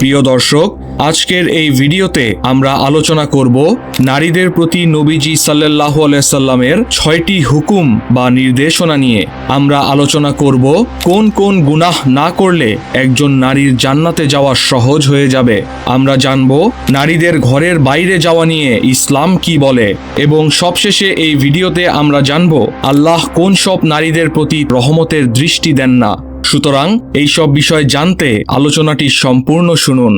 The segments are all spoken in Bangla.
প্রিয় দর্শক, আজকের এই ভিডিওতে আমরা আলোচনা করব নারীদের প্রতি নবীজি সাল্লাহ সাল্লামের ছয়টি হুকুম বা নির্দেশনা নিয়ে। আমরা আলোচনা করব কোন কোন গুনাহ না করলে একজন নারীর জান্নাতে যাওয়া সহজ হয়ে যাবে। আমরা জানব নারীদের ঘরের বাইরে যাওয়া নিয়ে ইসলাম কি বলে। এবং সবশেষে এই ভিডিওতে আমরা জানব, আল্লাহ কোন সব নারীদের প্রতি রহমতের দৃষ্টি দেন না। সুতরাং এই সব বিষয় জানতে আলোচনাটি সম্পূর্ণ শুনুন।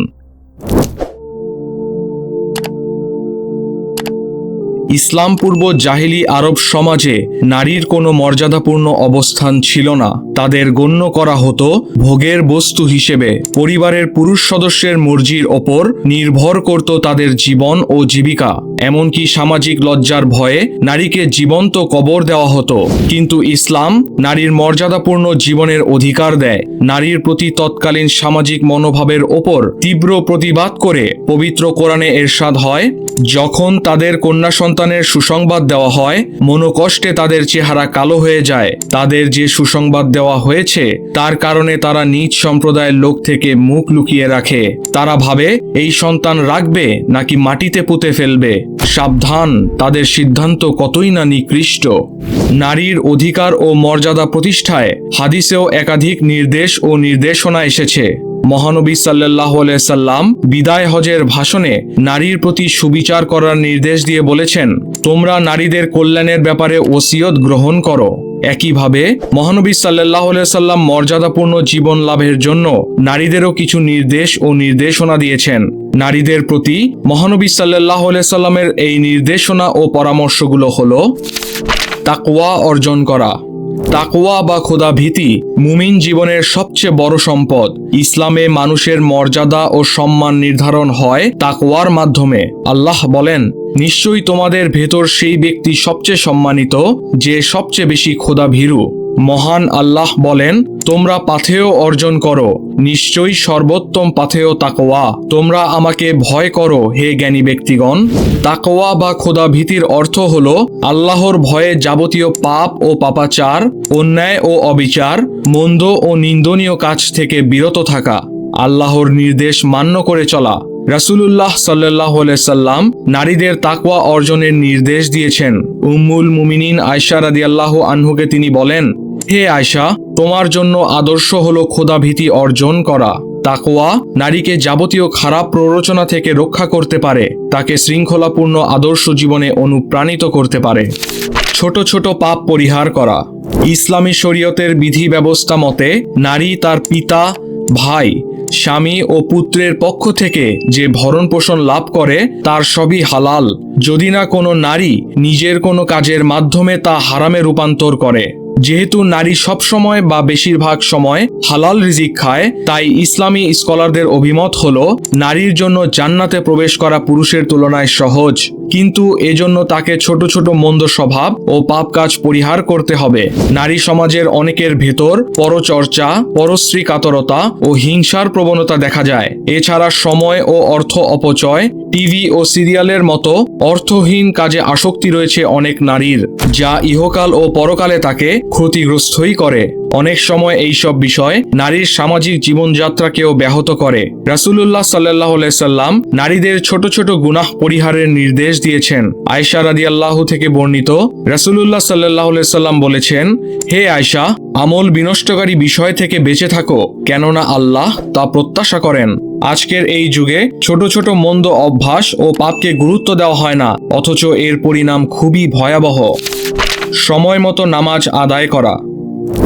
ইসলাম পূর্ব জাহিলি আরব সমাজে নারীর কোনো মর্যাদাপূর্ণ অবস্থান ছিল না। তাদের গণ্য করা হতো ভোগের বস্তু হিসেবে। পরিবারের পুরুষ সদস্যের মর্জির ওপর নির্ভর করত তাদের জীবন ও জীবিকা। এমনকি সামাজিক লজ্জার ভয়ে নারীকে জীবন্ত কবর দেওয়া হতো। কিন্তু ইসলাম নারীর মর্যাদাপূর্ণ জীবনের অধিকার দেয়। নারীর প্রতি তৎকালীন সামাজিক মনোভাবের ওপর তীব্র প্রতিবাদ করে পবিত্র কোরআনে এরশাদ হয় যখন তাদের কন্যা সন্তানের সুসংবাদ দেওয়া হয়, মনোকষ্টে তাদের চেহারা কালো হয়ে যায়। তাদের যে সুসংবাদ দেওয়া হয়েছে, তার কারণে তারা নিজ সম্প্রদায়ের লোক থেকে মুখ লুকিয়ে রাখে। তারা ভাবে, এই সন্তান রাখবে নাকি মাটিতে পুঁতে ফেলবে? সাবধান, তাদের সিদ্ধান্ত কতই না নিকৃষ্ট। নারীর অধিকার ও মর্যাদা প্রতিষ্ঠায় হাদিসেও একাধিক নির্দেশ ও নির্দেশনা এসেছে। মহানবী সাল্লাহ সাল্লাম বিদায় হজের ভাষণে নারীর প্রতি সুবিচার করার নির্দেশ দিয়ে বলেছেন, তোমরা নারীদের কল্যাণের ব্যাপারে ওসিয়ত গ্রহণ করো। একইভাবে মহানবী সাল্লাহ সাল্লাম মর্যাদাপূর্ণ জীবন লাভের জন্য নারীদেরও কিছু নির্দেশ ও নির্দেশনা দিয়েছেন। নারীদের প্রতি মহানবী সাল্লাহ সাল্লামের এই নির্দেশনা ও পরামর্শগুলো হল, তাকওয়া অর্জন করা তাকওয়া বা খোদা ভীতি মুমিন জীবনের সবচেয়ে বড় সম্পদ। ইসলামে মানুষের মর্যাদা ও সম্মান নির্ধারণ হয় তাকোয়ার মাধ্যমে। আল্লাহ বলেন, নিশ্চয়ই তোমাদের ভেতর সেই ব্যক্তি সবচেয়ে সম্মানিত, যে সবচেয়ে বেশি খোদা ভীরু। মহান আল্লাহ বলেন, তোমরা পাথেয় অর্জন করো। নিশ্চয়ই সর্বোত্তম পাথেয় তাকোয়া তোমরা আমাকে ভয় করো, হে জ্ঞানী ব্যক্তিগণ। তাকোয়া বা খোদা ভীতির অর্থ হল, আল্লাহর ভয়ে যাবতীয় পাপ ও পাপাচার, অন্যায় ও অবিচার, মন্দ ও নিন্দনীয় কাজ থেকে বিরত থাকা। আল্লাহর নির্দেশ মান্য করে চলা। রাসুলুল্লাহ সাল্লাহ সাল্লাম নারীদের তাকওয়া অর্জনের নির্দেশ দিয়েছেন। উম্মুল মুমিনিন আয়সা রাদিয়াল্লাহু আনহুকে তিনি বলেন হে আয়সা তোমার জন্য আদর্শ হলো খোদাভীতি অর্জন করা। তাকোয়া নারীকে যাবতীয় খারাপ প্ররোচনা থেকে রক্ষা করতে পারে। তাকে শৃঙ্খলাপূর্ণ আদর্শ জীবনে অনুপ্রাণিত করতে পারে। ছোট ছোট পাপ পরিহার করা। ইসলামী শরীয়তের বিধি ব্যবস্থা মতে, নারী তার পিতা, ভাই, স্বামী ও পুত্রের পক্ষ থেকে যে ভরণ পোষণ লাভ করে, তার সবই হালাল। যদি না কোনো নারী নিজের কোনো কাজের মাধ্যমে তা হারামে রূপান্তর করে। যেহেতু নারী সব সময় বা বেশিরভাগ সময় হালাল রিজিক খায়, তাই ইসলামী স্কলারদের অভিমত হল, নারীর জন্য জান্নাতে প্রবেশ করা পুরুষের তুলনায় সহজ। কিন্তু এজন্য তাকে ছোট ছোট মন্দ স্বভাব ও পাপ কাজ পরিহার করতে হবে। নারী সমাজের অনেকের ভেতর পরচর্চা পরশ্রী কাতরতা ও হিংসার প্রবণতা দেখা যায়। এছাড়া সময় ও অর্থ অপচয়, টিভি ও সিরিয়ালের মতো অর্থহীন কাজে আসক্তি রয়েছে অনেক নারীর, যা ইহকাল ও পরকালে তাকে ক্ষতিগ্রস্তই করে। অনেক সময় এই সব বিষয় নারীর সামাজিক জীবনযাত্রাকেও ব্যাহত করে। রাসুলুল্লাহ সাল্লাহ সাল্লাম নারীদের ছোট ছোট গুনাহ পরিহারের নির্দেশ দিয়েছেন। আয়সা রাদি আল্লাহ থেকে বর্ণিত, রাসুলুল্লাহ সাল্লাহ সাল্লাম বলেছেন, হে আয়সা আমল বিনষ্টকারী বিষয় থেকে বেঁচে থাকো, কেননা আল্লাহ তা প্রত্যাশা করেন। আজকের এই যুগে ছোট ছোট মন্দ অভ্যাস ও পাপকে গুরুত্ব দেওয়া হয় না, অথচ এর পরিণাম খুবই ভয়াবহ। সময় মতো নামাজ আদায় করা।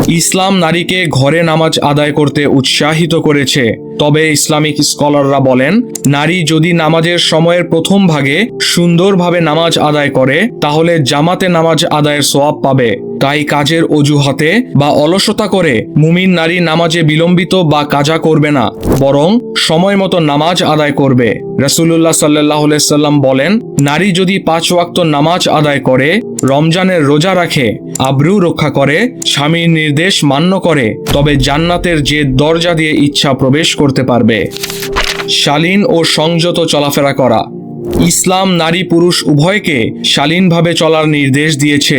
ইসলাম নারীকে ঘরে নামাজ আদায় করতে উৎসাহিত করেছে। তবে ইসলামিক স্কলাররা বলেন, নারী যদি নামাজের সময়ের প্রথম ভাগে সুন্দরভাবে নামাজ আদায় করে, তাহলে জামাতে নামাজ আদায়ের সোয়াব পাবে। তাই কাজের অজুহাতে বা অলসতা করে মুমিন নারী নামাজে বিলম্বিত বা কাজা করবে না, বরং সময় মতো নামাজ আদায় করবে। রাসুল্লাহ সাল্লাহ সাল্লাম বলেন, নারী যদি পাঁচ ওয়াক্ত নামাজ আদায় করে, রমজানের রোজা রাখে, আব্রু রক্ষা করে স্বামীর নির্দেশ মান্য করে, তবে জান্নাতের যে দরজা দিয়ে ইচ্ছা প্রবেশ করতে পারবে। শালীন ও সংযত চলাফেরা করা। ইসলাম নারী পুরুষ উভয়কে শালীনভাবে চলার নির্দেশ দিয়েছে।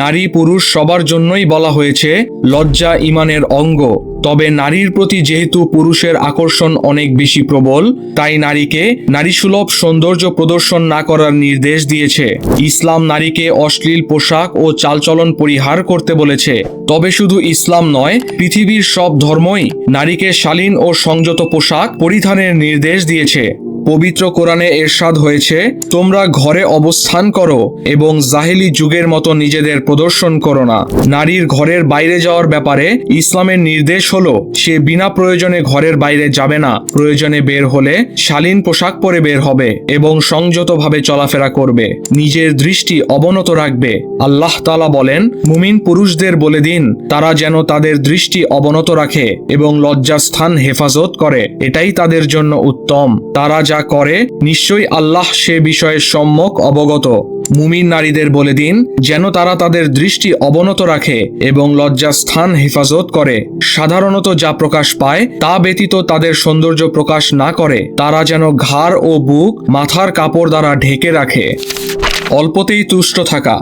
নারী পুরুষ সবার জন্যই বলা হয়েছে, লজ্জা ইমানের অঙ্গ। তবে নারীর প্রতি যেহেতু পুরুষের আকর্ষণ অনেক বেশি প্রবল, তাই নারীকে নারীসুলভ সৌন্দর্য প্রদর্শন না করার নির্দেশ দিয়েছে। ইসলাম নারীকে অশ্লীল পোশাক ও চালচলন পরিহার করতে বলেছে। তবে শুধু ইসলাম নয়, পৃথিবীর সব ধর্মই নারীকে শালীন ও সংযত পোশাক পরিধানের নির্দেশ দিয়েছে। পবিত্র কোরআনে এরশাদ হয়েছে, তোমরা ঘরে অবস্থান করো এবং জাহেলি যুগের মতো নিজেদের প্রদর্শন করো না। নারীর ঘরের বাইরে যাওয়ার ব্যাপারে ইসলামের নির্দেশ হলো, সে বিনা প্রয়োজনে ঘরের বাইরে যাবে না। প্রয়োজনে বের হলে শালীন পোশাক পরে বের হবে এবং সংযতভাবে চলাফেরা করবে। নিজের দৃষ্টি অবনত রাখবে। আল্লাহ তালা বলেন, মুমিন পুরুষদের বলে দিন, তারা যেন তাদের দৃষ্টি অবনত রাখে এবং লজ্জাস্থান হেফাজত করে। এটাই তাদের জন্য উত্তম। তারা যা করে, নিশ্চয়ই আল্লাহ সে বিষয়ে সম্যক অবগত। মুমিন নারীদের বলে দিন, যেন তারা তাদের দৃষ্টি অবনত রাখে এবং লজ্জাস্থান হেফাজত করে। সাধারণত যা প্রকাশ পায়, তা ব্যতীত তাদের সৌন্দর্য প্রকাশ না করে। তারা যেন ঘাড় ও বুক, মাথার কাপড় দ্বারা ঢেকে রাখে। অল্পতেই তুষ্ট থাকা।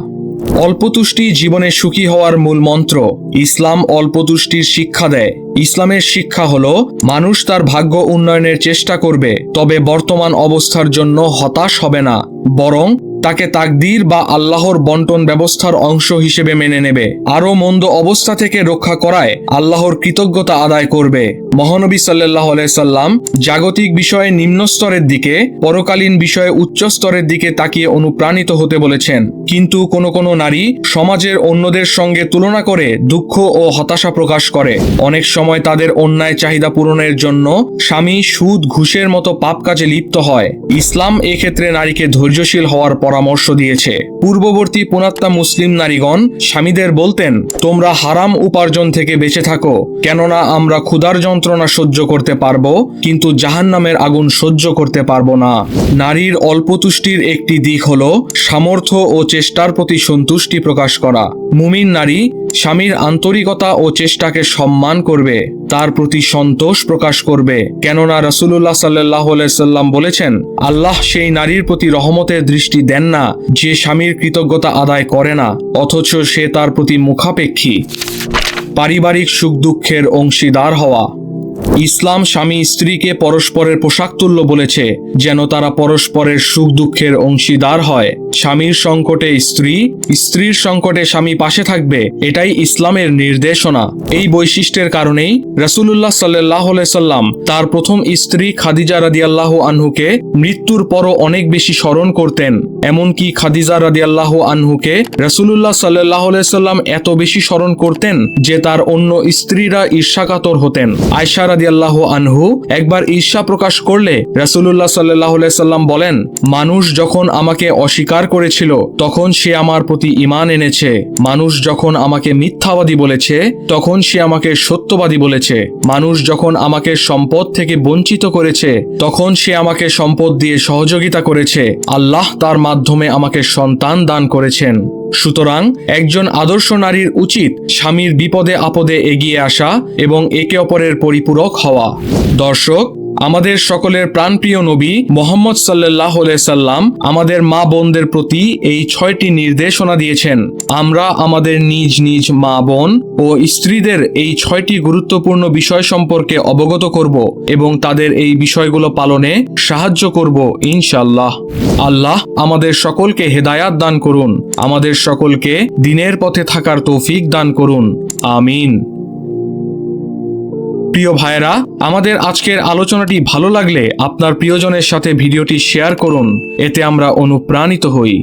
অল্পতুষ্টি জীবনে সুখী হওয়ার মূল মন্ত্র, ইসলাম অল্পতুষ্টির শিক্ষা দেয়। ইসলামের শিক্ষা হল, মানুষ তার ভাগ্য উন্নয়নের চেষ্টা করবে, তবে বর্তমান অবস্থার জন্য হতাশ হবে না। বরং তাকে তাকদীর বা আল্লাহর বন্টন ব্যবস্থার অংশ হিসেবে মেনে নেবে। আরও মন্দ অবস্থা থেকে রক্ষা করায় আল্লাহর কৃতজ্ঞতা আদায় করবে। মহানবী সাল্লাহ সাল্লাম জাগতিক বিষয়ে নিম্ন স্তরের দিকে, পরকালীন বিষয়ে উচ্চ স্তরের দিকে তাকিয়ে অনুপ্রাণিত হতে বলেছেন। কিন্তু কোনো কোনো নারী সমাজের অন্যদের সঙ্গে তুলনা করে দুঃখ ও হতাশা প্রকাশ করে। অনেক সময় তাদের অন্যায় চাহিদা পূরণের জন্য স্বামী সুদ, ঘুষের মতো পাপ কাজে লিপ্ত হয়। ইসলাম এক্ষেত্রে নারীকে ধৈর্যশীল হওয়ার পরামর্শ দিয়েছে। পূর্ববর্তী পুনাত্মা মুসলিম নারীগণ স্বামীদের বলতেন, তোমরা হারাম উপার্জন থেকে বেঁচে থাকো, কেননা আমরা ক্ষুধার যন্ত্রণা সহ্য করতে পারব, কিন্তু জাহান নামের আগুন সহ্য করতে পারব না। নারীর অল্পতুষ্টির একটি দিক হল সামর্থ্য ও চেষ্টার প্রতি সন্তুষ্টি প্রকাশ করা। মুমিন নারী স্বামীর আন্তরিকতা ও চেষ্টাকে সম্মান করবে, তার প্রতি সন্তোষ প্রকাশ করবে। কেননা রসুল্লাহ সাল্লাহ সাল্লাম বলেছেন, আল্লাহ সেই নারীর প্রতি রহমতের দৃষ্টি দেন না, যে স্বামীর কৃতজ্ঞতা আদায় করে না, অথচ সে তার প্রতি মুখাপেক্ষী। পারিবারিক সুখ দুঃখের অংশীদার হওয়া। ইসলাম স্বামী স্ত্রীকে পরস্পরের পোশাক তুল্য বলেছে, যেন তারা পরস্পরের সুখ দুঃখের অংশীদার হয়। স্বামীর সংকটে স্ত্রী, স্ত্রীর সংকটে স্বামী পাশে থাকবে, এটাই ইসলামের নির্দেশনা। এই বৈশিষ্ট্যের কারণেই রাসূলুল্লাহ সাল্লাহ সাল্লাম তার প্রথম স্ত্রী খাদিজা রাদিয়াল্লাহ আনহুকে মৃত্যুর পরও অনেক বেশি স্মরণ করতেন। এমনকি খাদিজা রাদিয়াল্লাহ আনহুকে রাসূলুল্লাহ সাল্লাহ সাল্লাম এত বেশি স্মরণ করতেন যে তার অন্য স্ত্রীরা ঈর্ষাকাতর হতেন। আয়সা রাদিয়াল্লাহ আনহু একবার ঈর্ষা প্রকাশ করলে রাসূলুল্লাহ সাল্লাহ সাল্লাম বলেন, মানুষ যখন আমাকে অস্বীকার করেছিল, তখন সে আমার প্রতি ঈমান এনেছে। মানুষ যখন আমাকে মিথ্যাবাদী বলেছে, তখন সে আমাকে সত্যবাদী বলেছে। মানুষ যখন আমাকে সম্পদ থেকে বঞ্চিত করেছে, তখন সে আমাকে সম্পদ দিয়ে সহযোগিতা করেছে। আল্লাহ তার মাধ্যমে আমাকে সন্তান দান করেছেন। সুতরাং একজন আদর্শ নারীর উচিত স্বামীর বিপদে আপদে এগিয়ে আসা এবং একে অপরের পরিপূরক হওয়া। দর্শক আমাদের সকলের প্রাণপ্রিয় নবী মোহাম্মদ সাল্লাহ সাল্লাম আমাদের মা বোনদের প্রতি এই ছয়টি নির্দেশনা দিয়েছেন। আমরা আমাদের নিজ নিজ মা বোন ও স্ত্রীদের এই ছয়টি গুরুত্বপূর্ণ বিষয় সম্পর্কে অবগত করব এবং তাদের এই বিষয়গুলো পালনে সাহায্য করব ইনশাল্লাহ আল্লাহ আমাদের সকলকে হেদায়াত দান করুন। আমাদের সকলকে দিনের পথে থাকার তৌফিক দান করুন। আমিন। প্রিয় ভাইরা আমাদের আজকের আলোচনাটি ভালো লাগলে আপনার প্রিয়জনের সাথে ভিডিওটি শেয়ার করুন। এতে আমরা অনুপ্রাণিত হই।